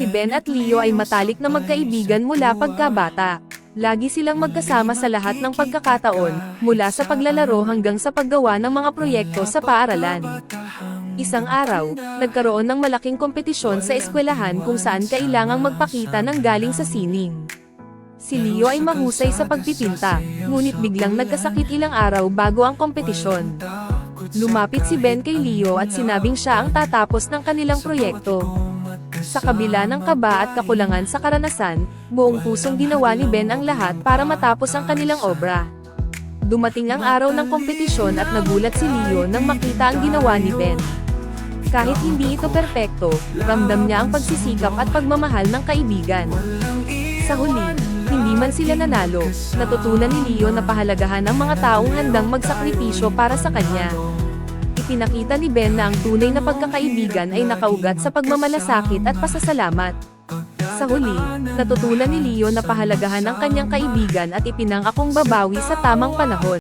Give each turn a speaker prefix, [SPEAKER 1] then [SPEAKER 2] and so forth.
[SPEAKER 1] Si Ben at Leo ay matalik na magkaibigan mula pagkabata. Lagi silang magkasama sa lahat ng pagkakataon, mula sa paglalaro hanggang sa paggawa ng mga proyekto sa paaralan. Isang araw, nagkaroon ng malaking kompetisyon sa eskwelahan kung saan kailangang magpakita ng galing sa sining. Si Leo ay mahusay sa pagpipinta, ngunit biglang nagkasakit ilang araw bago ang kompetisyon. Lumapit si Ben kay Leo at sinabing siya ang tatapos ng kanilang proyekto. Sa kabila ng kaba at kakulangan sa karanasan, buong pusong ginawa ni Ben ang lahat para matapos ang kanilang obra. Dumating ang araw ng kompetisyon at nagulat si Leo nang makita ang ginawa ni Ben. Kahit hindi ito perpekto, ramdam niya ang pagsisikap at pagmamahal ng kaibigan. Sa huli, hindi man sila nanalo, natutunan ni Leo na pahalagahan ang mga taong handang magsakripisyo para sa kanya. Ipinakita ni Ben na ang tunay na pagkakaibigan ay nakaugat sa pagmamalasakit at pasasalamat. Sa huli, natutunan ni Leo na pahalagahan ang kanyang kaibigan at ipinangakong babawi sa tamang panahon.